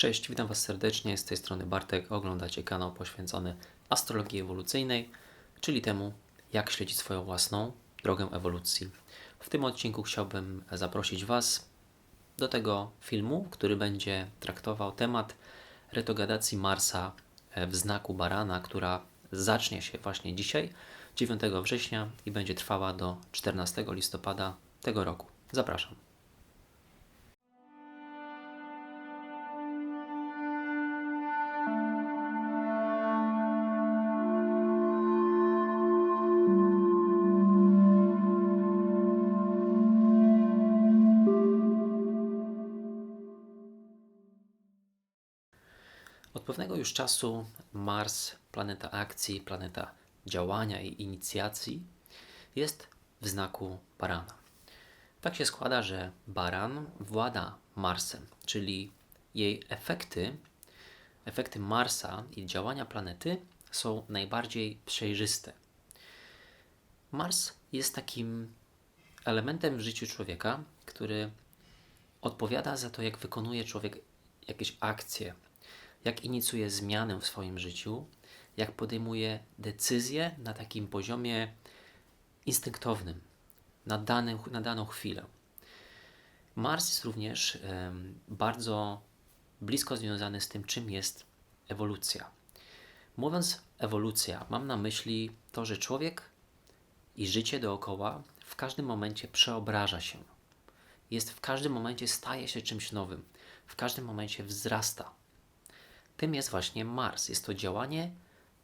Cześć, witam Was serdecznie. Z tej strony Bartek. Oglądacie kanał poświęcony astrologii ewolucyjnej, czyli temu, jak śledzić swoją własną drogę ewolucji. W tym odcinku chciałbym zaprosić Was do tego filmu, który będzie traktował temat retrogradacji Marsa w znaku Barana, która zacznie się właśnie dzisiaj, 9 września i będzie trwała do 14 listopada tego roku. Zapraszam. Od pewnego już czasu Mars, planeta akcji, planeta działania i inicjacji, jest w znaku barana. Tak się składa, że baran włada Marsem, czyli jej efekty, efekty Marsa i działania planety są najbardziej przejrzyste. Mars jest takim elementem w życiu człowieka, który odpowiada za to, jak wykonuje człowiek jakieś akcje, jak inicjuje zmianę w swoim życiu, jak podejmuje decyzje na takim poziomie instynktownym, na, danym, na daną chwilę. Mars jest również um, bardzo blisko związany z tym, czym jest ewolucja. Mówiąc ewolucja, mam na myśli to, że człowiek i życie dookoła w każdym momencie przeobraża się. Jest w każdym momencie staje się czymś nowym, w każdym momencie wzrasta tym jest właśnie Mars. Jest to działanie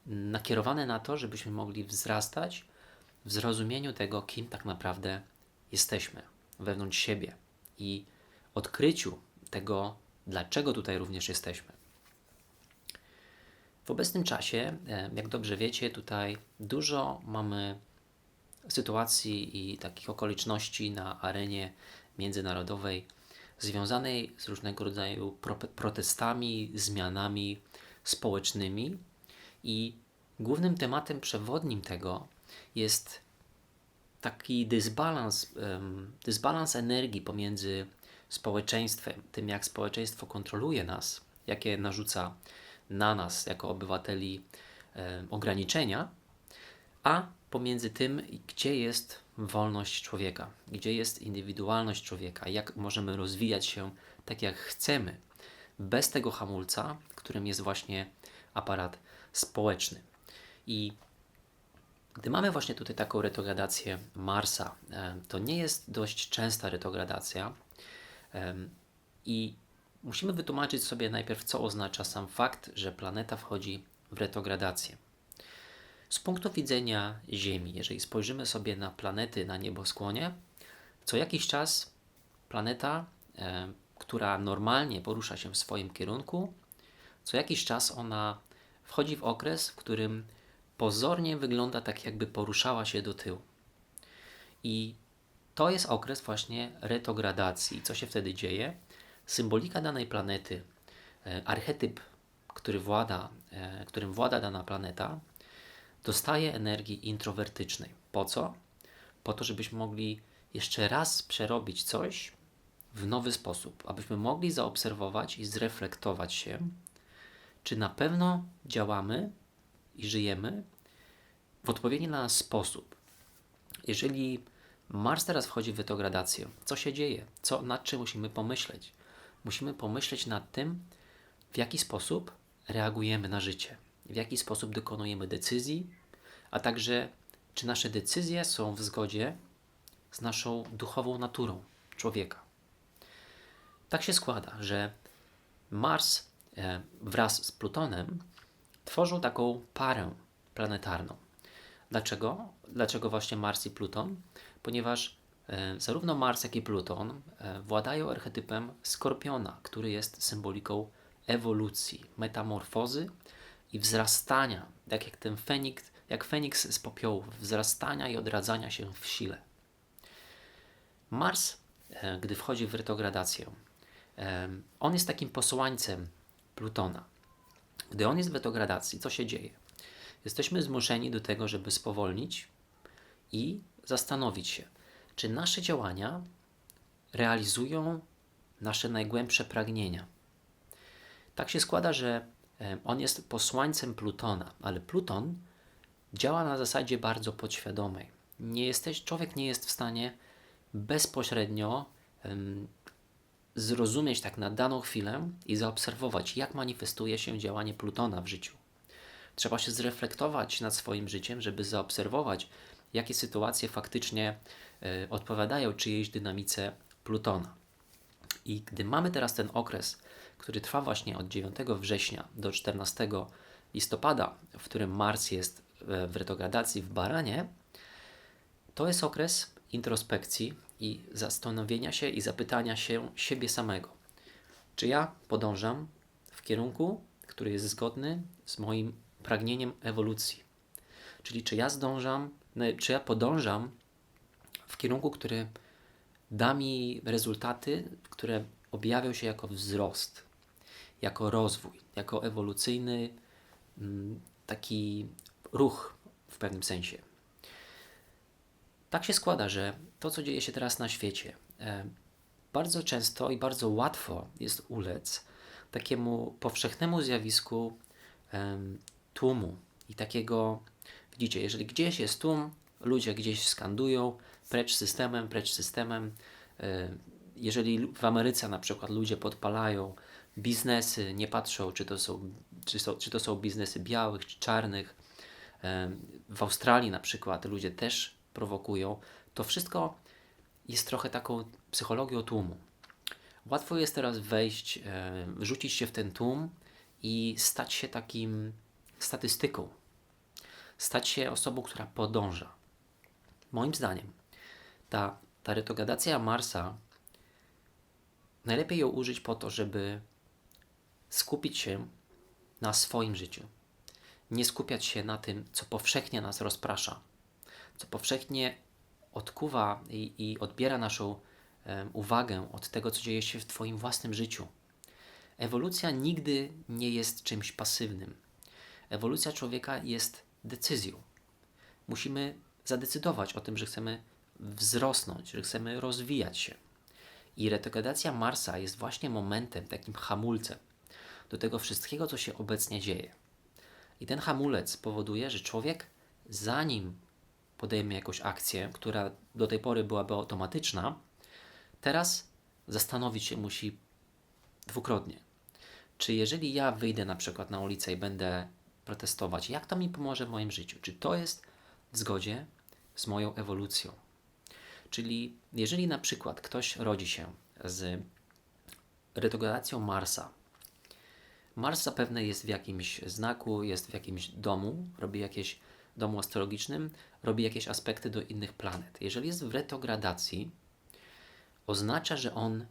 nakierowane na to, żebyśmy mogli wzrastać w zrozumieniu tego, kim tak naprawdę jesteśmy wewnątrz siebie i odkryciu tego, dlaczego tutaj również jesteśmy. W obecnym czasie, e, jak dobrze wiecie, tutaj dużo mamy sytuacji i takich okoliczności na arenie międzynarodowej, związanej z różnego rodzaju pro protestami, zmianami społecznymi. I głównym tematem przewodnim tego jest taki dysbalans, dysbalans energii pomiędzy społeczeństwem, tym jak społeczeństwo kontroluje nas, jakie narzuca na nas jako obywateli ograniczenia, a pomiędzy tym, gdzie jest wolność człowieka, gdzie jest indywidualność człowieka, jak możemy rozwijać się tak, jak chcemy, bez tego hamulca, którym jest właśnie aparat społeczny. I gdy mamy właśnie tutaj taką retrogradację Marsa, to nie jest dość częsta retrogradacja i musimy wytłumaczyć sobie najpierw, co oznacza sam fakt, że planeta wchodzi w retrogradację. Z punktu widzenia Ziemi, jeżeli spojrzymy sobie na planety na nieboskłonie, co jakiś czas planeta, e, która normalnie porusza się w swoim kierunku, co jakiś czas ona wchodzi w okres, w którym pozornie wygląda tak, jakby poruszała się do tyłu. I to jest okres właśnie retrogradacji. Co się wtedy dzieje? Symbolika danej planety, e, archetyp, który włada, e, którym włada dana planeta, dostaje energii introwertycznej. Po co? Po to, żebyśmy mogli jeszcze raz przerobić coś w nowy sposób, abyśmy mogli zaobserwować i zreflektować się, czy na pewno działamy i żyjemy w odpowiedni na nas sposób. Jeżeli Mars teraz wchodzi w retrogradację, co się dzieje? Co, nad czym musimy pomyśleć? Musimy pomyśleć nad tym, w jaki sposób reagujemy na życie w jaki sposób dokonujemy decyzji, a także czy nasze decyzje są w zgodzie z naszą duchową naturą człowieka. Tak się składa, że Mars e, wraz z Plutonem tworzą taką parę planetarną. Dlaczego? Dlaczego właśnie Mars i Pluton? Ponieważ e, zarówno Mars, jak i Pluton e, władają archetypem skorpiona, który jest symboliką ewolucji, metamorfozy i wzrastania, tak jak ten feniks, jak feniks z popiołów, wzrastania i odradzania się w sile. Mars, e, gdy wchodzi w retrogradację, e, on jest takim posłańcem Plutona. Gdy on jest w retrogradacji, co się dzieje? Jesteśmy zmuszeni do tego, żeby spowolnić i zastanowić się, czy nasze działania realizują nasze najgłębsze pragnienia Tak się składa, że on jest posłańcem Plutona, ale Pluton działa na zasadzie bardzo podświadomej. Nie jesteś, człowiek nie jest w stanie bezpośrednio em, zrozumieć tak na daną chwilę i zaobserwować, jak manifestuje się działanie Plutona w życiu. Trzeba się zreflektować nad swoim życiem, żeby zaobserwować, jakie sytuacje faktycznie e, odpowiadają czyjejś dynamice Plutona. I gdy mamy teraz ten okres, który trwa właśnie od 9 września do 14 listopada, w którym Mars jest e, w retrogradacji w Baranie, to jest okres introspekcji i zastanowienia się i zapytania się siebie samego. Czy ja podążam w kierunku, który jest zgodny z moim pragnieniem ewolucji? Czyli czy ja zdążam, no, czy ja podążam w kierunku, który da mi rezultaty, które objawią się jako wzrost, jako rozwój, jako ewolucyjny mm, taki ruch w pewnym sensie. Tak się składa, że to, co dzieje się teraz na świecie, e, bardzo często i bardzo łatwo jest ulec takiemu powszechnemu zjawisku tłumu i takiego, widzicie, jeżeli gdzieś jest tłum, ludzie gdzieś skandują, precz systemem, precz systemem. E, jeżeli w Ameryce na przykład ludzie podpalają biznesy, nie patrzą, czy to są, czy są, czy to są biznesy białych, czy czarnych, w Australii na przykład ludzie też prowokują, to wszystko jest trochę taką psychologią tłumu. Łatwo jest teraz wejść, wrzucić się w ten tłum i stać się takim statystyką, stać się osobą, która podąża. Moim zdaniem, ta, ta retrogradacja Marsa najlepiej ją użyć po to, żeby skupić się na swoim życiu. Nie skupiać się na tym, co powszechnie nas rozprasza, co powszechnie odkuwa i, i odbiera naszą um, uwagę od tego, co dzieje się w Twoim własnym życiu. Ewolucja nigdy nie jest czymś pasywnym. Ewolucja człowieka jest decyzją. Musimy zadecydować o tym, że chcemy wzrosnąć, że chcemy rozwijać się. I retrogradacja Marsa jest właśnie momentem, takim hamulcem do tego wszystkiego, co się obecnie dzieje. I ten hamulec powoduje, że człowiek, zanim podejmie jakąś akcję, która do tej pory byłaby automatyczna, teraz zastanowić się musi dwukrotnie. Czy jeżeli ja wyjdę na przykład na ulicę i będę protestować, jak to mi pomoże w moim życiu? Czy to jest w zgodzie z moją ewolucją? Czyli jeżeli na przykład ktoś rodzi się z retrogradacją Marsa, Mars zapewne jest w jakimś znaku, jest w jakimś domu, robi jakieś domu astrologicznym, robi jakieś aspekty do innych planet. Jeżeli jest w retrogradacji, oznacza, że on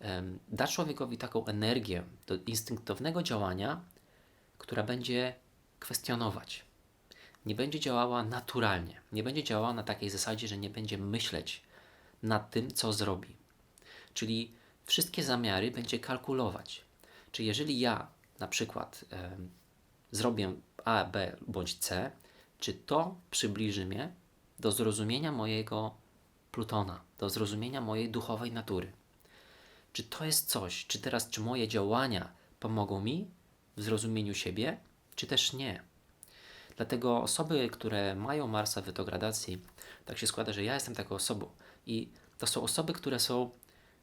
um, da człowiekowi taką energię do instynktownego działania, która będzie kwestionować. Nie będzie działała naturalnie. Nie będzie działała na takiej zasadzie, że nie będzie myśleć nad tym, co zrobi. Czyli wszystkie zamiary będzie kalkulować. Czy jeżeli ja na przykład zrobię A, B bądź C, czy to przybliży mnie do zrozumienia mojego Plutona, do zrozumienia mojej duchowej natury. Czy to jest coś, czy teraz, czy moje działania pomogą mi w zrozumieniu siebie, czy też nie. Dlatego osoby, które mają Marsa w retrogradacji, tak się składa, że ja jestem taką osobą i to są osoby, które są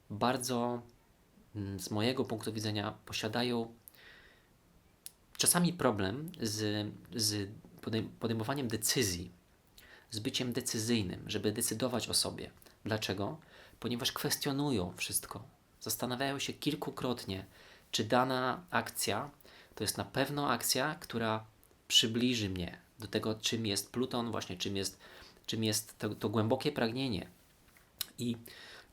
bardzo, mm, z mojego punktu widzenia, posiadają czasami problem z, z podejmowaniem decyzji, z byciem decyzyjnym, żeby decydować o sobie. Dlaczego? Ponieważ kwestionują wszystko. Zastanawiają się kilkukrotnie, czy dana akcja to jest na pewno akcja, która przybliży mnie do tego, czym jest Pluton, właśnie czym jest, czym jest to, to głębokie pragnienie. I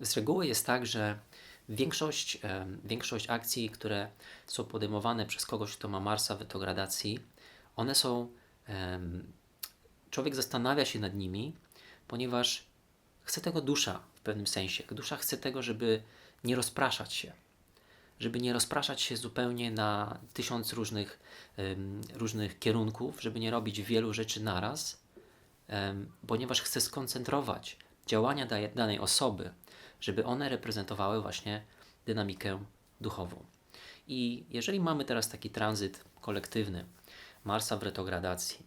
z reguły jest tak, że większość, większość akcji, które są podejmowane przez kogoś, kto ma Marsa w retrogradacji, one są człowiek zastanawia się nad nimi, ponieważ chce tego dusza w pewnym sensie. Dusza chce tego, żeby nie rozpraszać się. Żeby nie rozpraszać się zupełnie na tysiąc różnych, różnych kierunków, żeby nie robić wielu rzeczy naraz, ponieważ chce skoncentrować działania danej osoby, żeby one reprezentowały właśnie dynamikę duchową. I jeżeli mamy teraz taki tranzyt kolektywny Marsa w retrogradacji,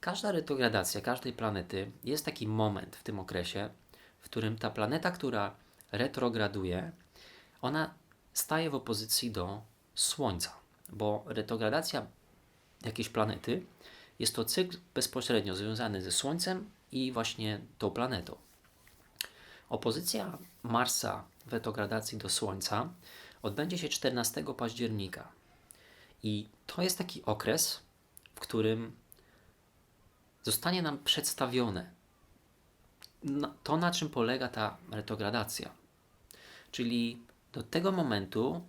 każda retrogradacja każdej planety jest taki moment w tym okresie, w którym ta planeta, która retrograduje, ona staje w opozycji do Słońca, bo retrogradacja jakiejś planety jest to cykl bezpośrednio związany ze Słońcem i właśnie tą planetą. Opozycja Marsa w retrogradacji do Słońca odbędzie się 14 października. I to jest taki okres, w którym zostanie nam przedstawione to, na czym polega ta retrogradacja. Czyli do tego momentu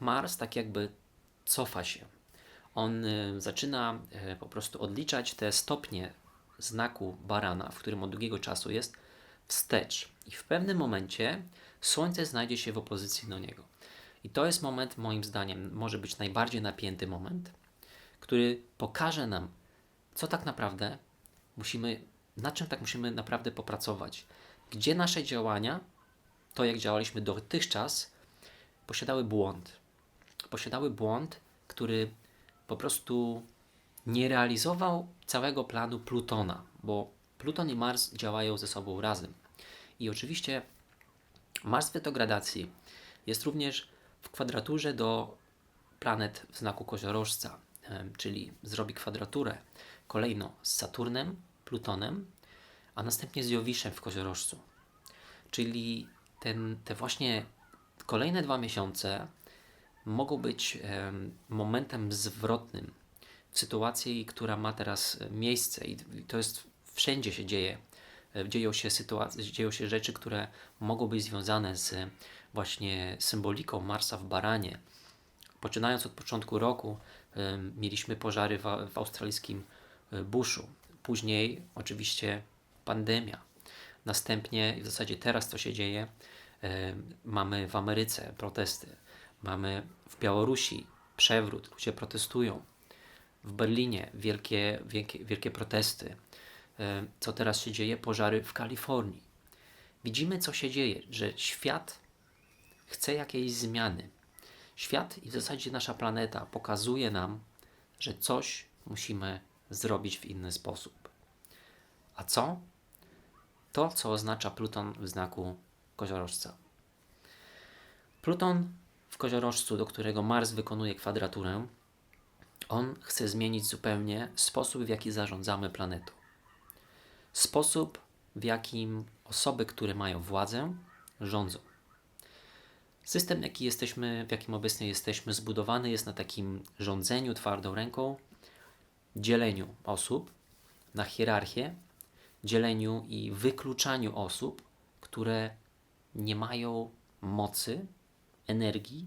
Mars tak jakby cofa się. On y, zaczyna y, po prostu odliczać te stopnie znaku barana, w którym od długiego czasu jest, wstecz. I w pewnym momencie Słońce znajdzie się w opozycji do niego. I to jest moment, moim zdaniem, może być najbardziej napięty moment, który pokaże nam, co tak naprawdę musimy, na czym tak musimy naprawdę popracować. Gdzie nasze działania, to jak działaliśmy dotychczas, posiadały błąd. Posiadały błąd, który po prostu nie realizował całego planu Plutona, bo Pluton i Mars działają ze sobą razem. I oczywiście Mars w retrogradacji jest również w kwadraturze do planet w znaku koziorożca, czyli zrobi kwadraturę kolejno z Saturnem, Plutonem, a następnie z Jowiszem w koziorożcu. Czyli ten, te właśnie kolejne dwa miesiące mogą być momentem zwrotnym w sytuacji, która ma teraz miejsce i to jest wszędzie się dzieje. E, dzieją się sytuacje, dzieją się rzeczy, które mogą być związane z właśnie symboliką Marsa w Baranie. Poczynając od początku roku mieliśmy pożary w, w australijskim e, buszu. Później oczywiście pandemia. Następnie, w zasadzie teraz to się dzieje, mamy w Ameryce protesty, mamy w Białorusi przewrót, ludzie protestują. W Berlinie wielkie, wielkie, wielkie protesty. Co teraz się dzieje? Pożary w Kalifornii. Widzimy, co się dzieje, że świat chce jakiejś zmiany. Świat i w zasadzie nasza planeta pokazuje nam, że coś musimy zrobić w inny sposób. A co? To, co oznacza Pluton w znaku koziorożca. Pluton w koziorożcu, do którego Mars wykonuje kwadraturę, on chce zmienić zupełnie sposób, w jaki zarządzamy planetą. Sposób, w jakim osoby, które mają władzę, rządzą. System, jaki jesteśmy, w jakim obecnie jesteśmy, zbudowany jest na takim rządzeniu twardą ręką, dzieleniu osób na hierarchię, dzieleniu i wykluczaniu osób, które nie mają mocy, energii,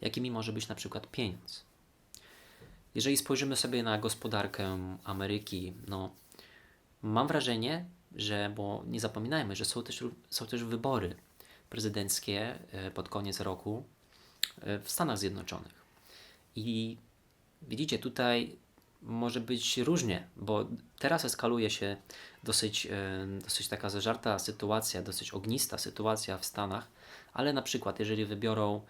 jakimi może być na przykład pieniądz. Jeżeli spojrzymy sobie na gospodarkę Ameryki, no mam wrażenie, że, bo nie zapominajmy, że są też, są też wybory prezydenckie e, pod koniec roku e, w Stanach Zjednoczonych. I widzicie, tutaj może być różnie, bo teraz eskaluje się dosyć, e, dosyć taka zażarta sytuacja, dosyć ognista sytuacja w Stanach, ale na przykład jeżeli wybiorą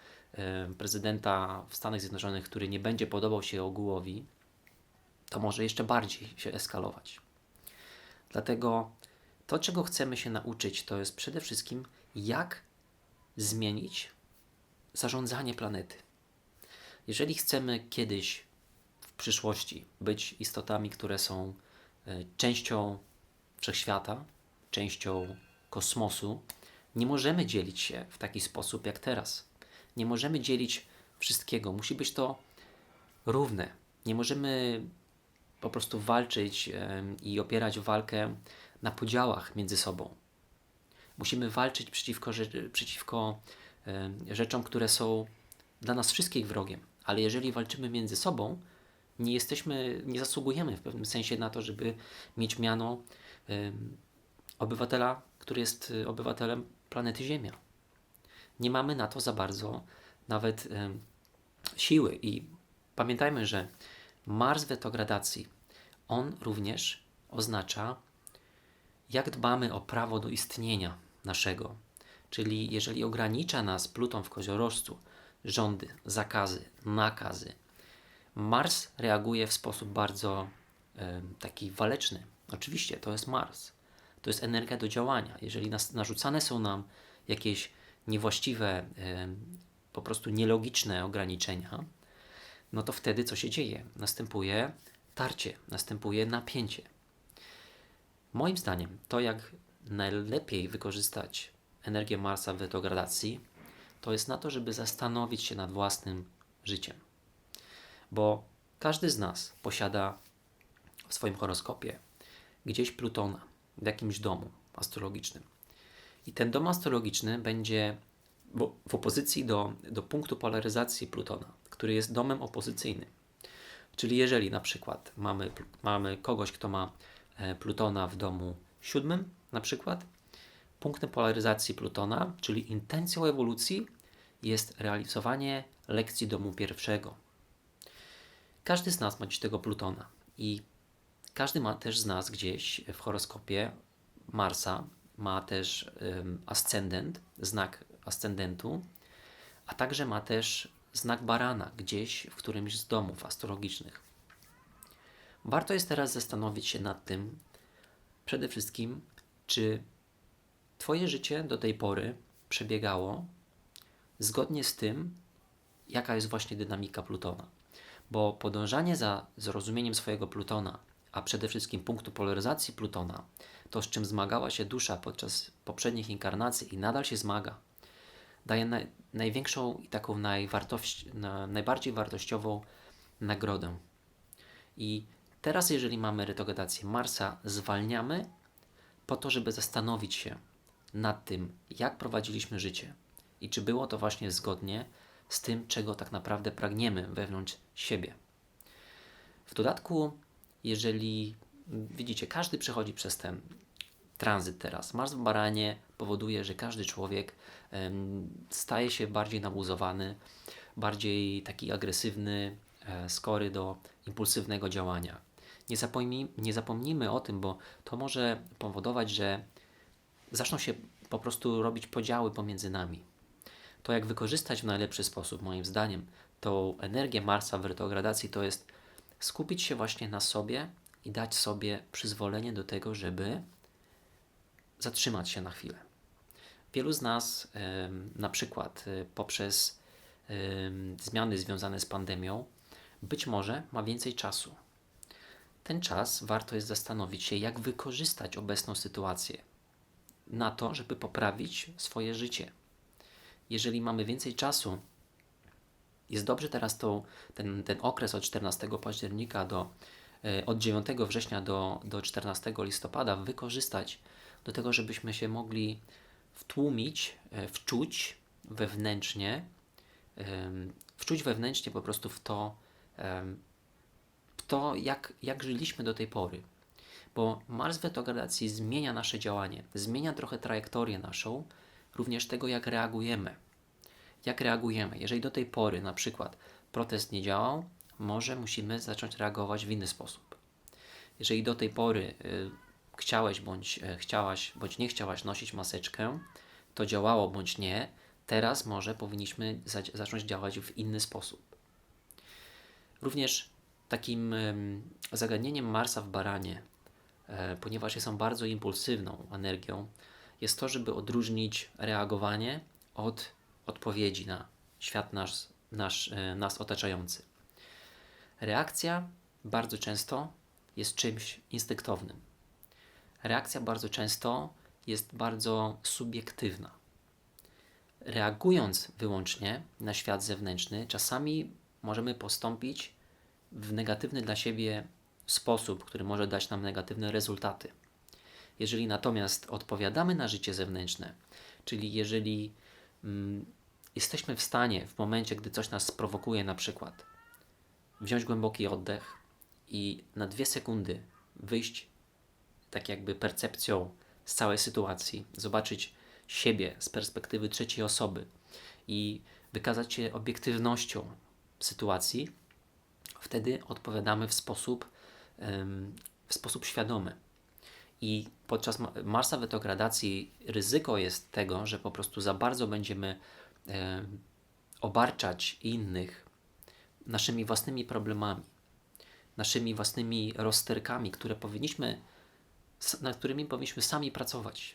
prezydenta w Stanach Zjednoczonych, który nie będzie podobał się ogółowi, to może jeszcze bardziej się eskalować. Dlatego to, czego chcemy się nauczyć, to jest przede wszystkim, jak zmienić zarządzanie planety. Jeżeli chcemy kiedyś w przyszłości być istotami, które są e, częścią wszechświata, częścią kosmosu, nie możemy dzielić się w taki sposób jak teraz. Nie możemy dzielić wszystkiego. Musi być to równe. Nie możemy po prostu walczyć i opierać walkę na podziałach między sobą. Musimy walczyć przeciwko, przeciwko rzeczom, które są dla nas wszystkich wrogiem. Ale jeżeli walczymy między sobą, nie jesteśmy, nie zasługujemy w pewnym sensie na to, żeby mieć miano obywatela, który jest y, obywatelem planety Ziemia. Nie mamy na to za bardzo nawet siły i pamiętajmy, że Mars w retrogradacji, on również oznacza, jak dbamy o prawo do istnienia naszego. Czyli jeżeli ogranicza nas Pluton w koziorożcu, rządy, zakazy, nakazy. Mars reaguje w sposób bardzo e, taki waleczny. Oczywiście, to jest Mars. To jest energia do działania. Jeżeli nas, narzucane są nam jakieś niewłaściwe, e, po prostu nielogiczne ograniczenia, no to wtedy co się dzieje? Następuje tarcie, następuje napięcie. Moim zdaniem, to jak najlepiej wykorzystać energię Marsa w retrogradacji, to jest na to, żeby zastanowić się nad własnym życiem. Bo każdy z nas posiada w swoim horoskopie gdzieś Plutona, w jakimś domu astrologicznym. I ten dom astrologiczny będzie w opozycji do, do punktu polaryzacji Plutona, który jest domem opozycyjnym. Czyli jeżeli na przykład mamy, mamy kogoś, kto ma e, Plutona w domu siódmym, na przykład, punktem polaryzacji Plutona, czyli intencją ewolucji, jest realizowanie lekcji domu pierwszego. Każdy z nas ma dziś tego Plutona i każdy ma też z nas gdzieś w horoskopie Marsa, ma też um, ascendent, znak ascendentu, a także ma też znak barana gdzieś w którymś z domów astrologicznych. Warto jest teraz zastanowić się nad tym, przede wszystkim, czy Twoje życie do tej pory przebiegało zgodnie z tym, jaka jest właśnie dynamika Plutona. Bo podążanie za zrozumieniem swojego Plutona, a przede wszystkim punktu polaryzacji Plutona, to z czym zmagała się dusza podczas poprzednich inkarnacji i nadal się zmaga, daje na, największą i taką najwartość, na, najbardziej wartościową nagrodę. I teraz, jeżeli mamy retrogradację Marsa, zwalniamy po to, żeby zastanowić się nad tym, jak prowadziliśmy życie i czy było to właśnie zgodnie z tym, czego tak naprawdę pragniemy wewnątrz siebie. W dodatku, jeżeli widzicie, każdy przechodzi przez ten tranzyt teraz. Mars w baranie powoduje, że każdy człowiek staje się bardziej nabuzowany, bardziej taki agresywny, e, skory do impulsywnego działania. Nie, zapomnij, nie zapomnijmy o tym, bo to może powodować, że zaczną się po prostu robić podziały pomiędzy nami. To jak wykorzystać w najlepszy sposób, moim zdaniem, tą energię Marsa w retrogradacji, to jest skupić się właśnie na sobie i dać sobie przyzwolenie do tego, żeby zatrzymać się na chwilę. Wielu z nas, na przykład y, poprzez zmiany związane z pandemią, być może ma więcej czasu. Ten czas warto jest zastanowić się, jak wykorzystać obecną sytuację na to, żeby poprawić swoje życie. Jeżeli mamy więcej czasu, jest dobrze teraz ten, ten okres od 14 października do e, od 9 września do, do 14 listopada wykorzystać do tego, żebyśmy się mogli wtłumić, e, wczuć wewnętrznie, wczuć wewnętrznie po prostu w to, w to jak, jak żyliśmy do tej pory. Bo Mars w retrogradacji zmienia nasze działanie, zmienia trochę trajektorię naszą, również tego, jak reagujemy. Jak reagujemy? Jeżeli do tej pory na przykład protest nie działał, może musimy zacząć reagować w inny sposób. Jeżeli do tej pory y, chciałeś bądź e, chciałaś, bądź nie chciałaś nosić maseczkę, to działało bądź nie, teraz może powinniśmy zacząć działać w inny sposób. Również takim zagadnieniem Marsa w baranie, e, ponieważ jest on bardzo impulsywną energią, jest to, żeby odróżnić reagowanie od odpowiedzi na świat nasz, nasz, e, nas otaczający. Reakcja bardzo często jest czymś instynktownym reakcja bardzo często jest bardzo subiektywna. Reagując wyłącznie na świat zewnętrzny, czasami możemy postąpić w negatywny dla siebie sposób, który może dać nam negatywne rezultaty. Jeżeli natomiast odpowiadamy na życie zewnętrzne, czyli jeżeli mm, jesteśmy w stanie w momencie, gdy coś nas sprowokuje, na przykład wziąć głęboki oddech i na dwie sekundy wyjść tak jakby percepcją z całej sytuacji, zobaczyć siebie z perspektywy trzeciej osoby i wykazać się obiektywnością sytuacji, wtedy odpowiadamy w sposób, w sposób świadomy. I podczas Marsa retrogradacji ryzyko jest tego, że po prostu za bardzo będziemy obarczać innych naszymi własnymi problemami, naszymi własnymi rozterkami, które powinniśmy, nad którymi powinniśmy sami pracować.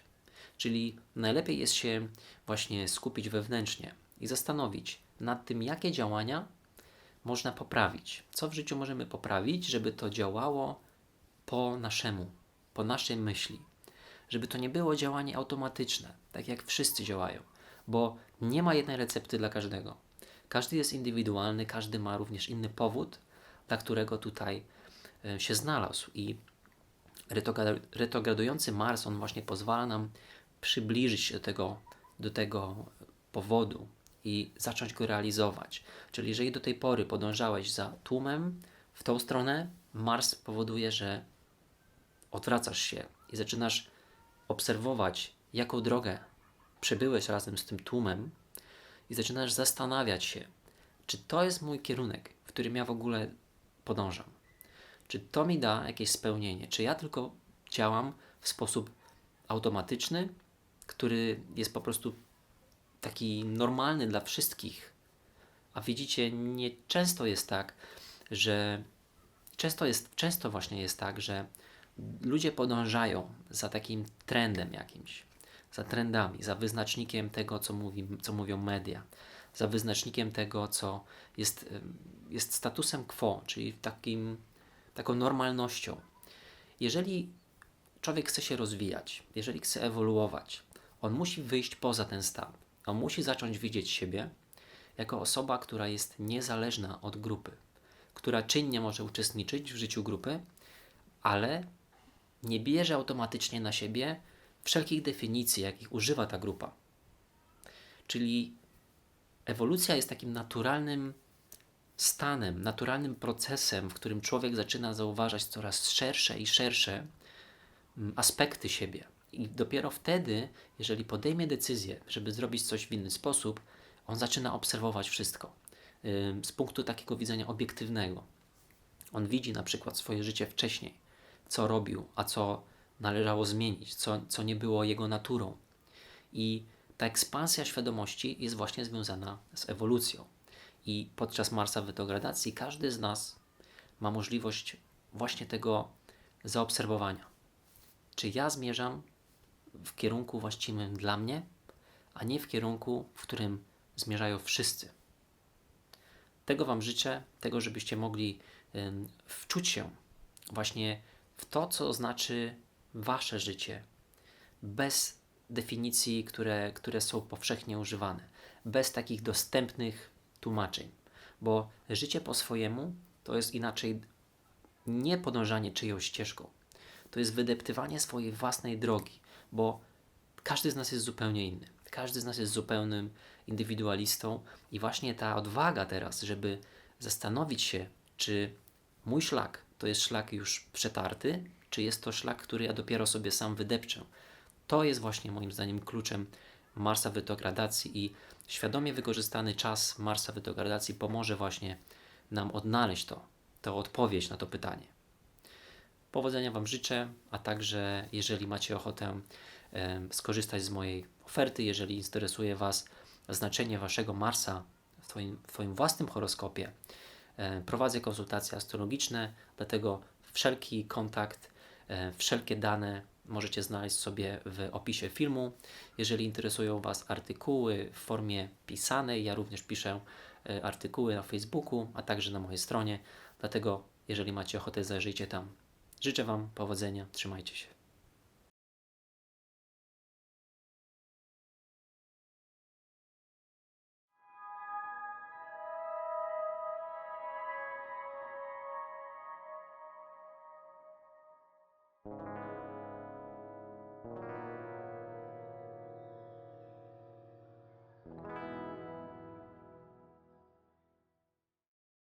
Czyli najlepiej jest się właśnie skupić wewnętrznie i zastanowić nad tym, jakie działania można poprawić. Co w życiu możemy poprawić, żeby to działało po naszemu, po naszej myśli. Żeby to nie było działanie automatyczne, tak jak wszyscy działają, bo nie ma jednej recepty dla każdego. Każdy jest indywidualny, każdy ma również inny powód, dla którego tutaj e, się znalazł. I retrogradujący Mars, on właśnie pozwala nam przybliżyć się do tego, do tego powodu i zacząć go realizować. Czyli jeżeli do tej pory podążałeś za tłumem w tą stronę, Mars powoduje, że odwracasz się i zaczynasz obserwować, jaką drogę przebyłeś razem z tym tłumem i zaczynasz zastanawiać się, czy to jest mój kierunek, w którym ja w ogóle podążam. Czy to mi da jakieś spełnienie? Czy ja tylko działam w sposób automatyczny, który jest po prostu taki normalny dla wszystkich? A widzicie, nie często jest tak, że często jest, często właśnie jest tak, że ludzie podążają za takim trendem jakimś, za trendami, za wyznacznikiem tego, co, mówi, co mówią media, za wyznacznikiem tego, co jest, jest statusem quo, czyli takim, taką normalnością. Jeżeli człowiek chce się rozwijać, jeżeli chce ewoluować, on musi wyjść poza ten stan. On musi zacząć widzieć siebie jako osoba, która jest niezależna od grupy, która czynnie może uczestniczyć w życiu grupy, ale nie bierze automatycznie na siebie wszelkich definicji, jakich używa ta grupa. Czyli ewolucja jest takim naturalnym stanem, naturalnym procesem, w którym człowiek zaczyna zauważać coraz szersze i szersze mm, aspekty siebie. I dopiero wtedy, jeżeli podejmie decyzję, żeby zrobić coś w inny sposób, on zaczyna obserwować wszystko z punktu takiego widzenia obiektywnego. On widzi na przykład swoje życie wcześniej, co robił, a co należało zmienić, co, co nie było jego naturą. I ta ekspansja świadomości jest właśnie związana z ewolucją. I podczas Marsa w retrogradacji każdy z nas ma możliwość właśnie tego zaobserwowania. Czy ja zmierzam w kierunku właściwym dla mnie, a nie w kierunku, w którym zmierzają wszyscy. Tego Wam życzę, tego, żebyście mogli wczuć się właśnie w to, co znaczy Wasze życie, bez definicji, które, które są powszechnie używane, bez takich dostępnych tłumaczeń, bo życie po swojemu to jest inaczej nie podążanie czyjąś ścieżką, to jest wydeptywanie swojej własnej drogi, bo każdy z nas jest zupełnie inny. Każdy z nas jest zupełnym indywidualistą i właśnie ta odwaga teraz, żeby zastanowić się, czy mój szlak to jest szlak już przetarty, czy jest to szlak, który ja dopiero sobie sam wydepczę. To jest właśnie moim zdaniem kluczem Marsa w i świadomie wykorzystany czas Marsa w pomoże właśnie nam odnaleźć to, tę odpowiedź na to pytanie. Powodzenia Wam życzę, a także jeżeli macie ochotę em, skorzystać z mojej oferty, jeżeli interesuje Was znaczenie Waszego Marsa w Twoim, w twoim własnym horoskopie, e, prowadzę konsultacje astrologiczne, dlatego wszelki kontakt, e, wszelkie dane możecie znaleźć sobie w opisie filmu. Jeżeli interesują Was artykuły w formie pisanej, ja również piszę e, artykuły na Facebooku, a także na mojej stronie, dlatego jeżeli macie ochotę, zajrzyjcie tam. Życzę Wam powodzenia, trzymajcie się.